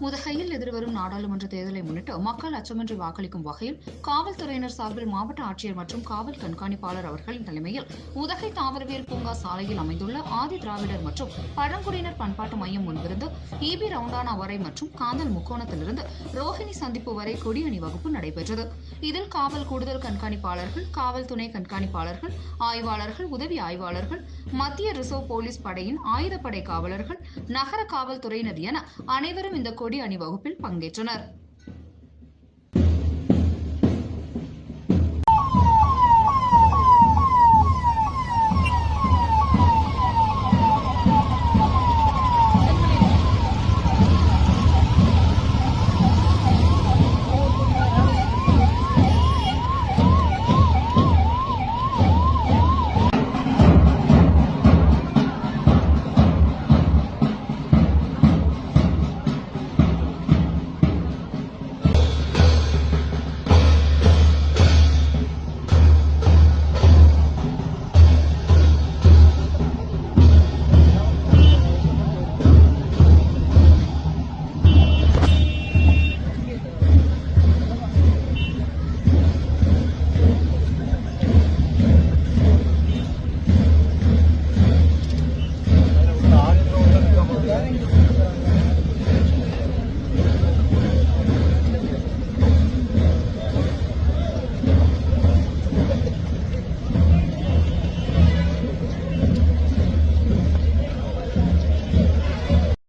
உதகையில் எதிர்வரும் நாடாளுமன்ற தேர்தலை முன்னிட்டு மக்கள் அச்சமின்றி வாக்களிக்கும் வகையில் காவல்துறையினர் சார்பில் மாவட்ட ஆட்சியர் மற்றும் காவல் கண்காணிப்பாளர் அவர்களின் தலைமையில் உதகை தாவரவியல் பூங்கா சாலையில் அமைந்துள்ள ஆதி திராவிடர் மற்றும் பழங்குடியினர் பண்பாட்டு மையம் முன்பிருந்து இபி ரவுண்டானா வரை மற்றும் காந்தல் முக்கோணத்திலிருந்து ரோஹிணி சந்திப்பு வரை கொடி அணிவகுப்பு நடைபெற்றது. இதில் காவல் கூடுதல் கண்காணிப்பாளர்கள் காவல் துணை கண்காணிப்பாளர்கள் ஆய்வாளர்கள் உதவி ஆய்வாளர்கள் மத்திய ரிசர்வ் போலீஸ் படையின் ஆயுதப்படை காவலர்கள் நகர காவல்துறையினர் என அனைவரும் இந்த கொடி அணிவகுப்பில் பங்கேற்றனர்.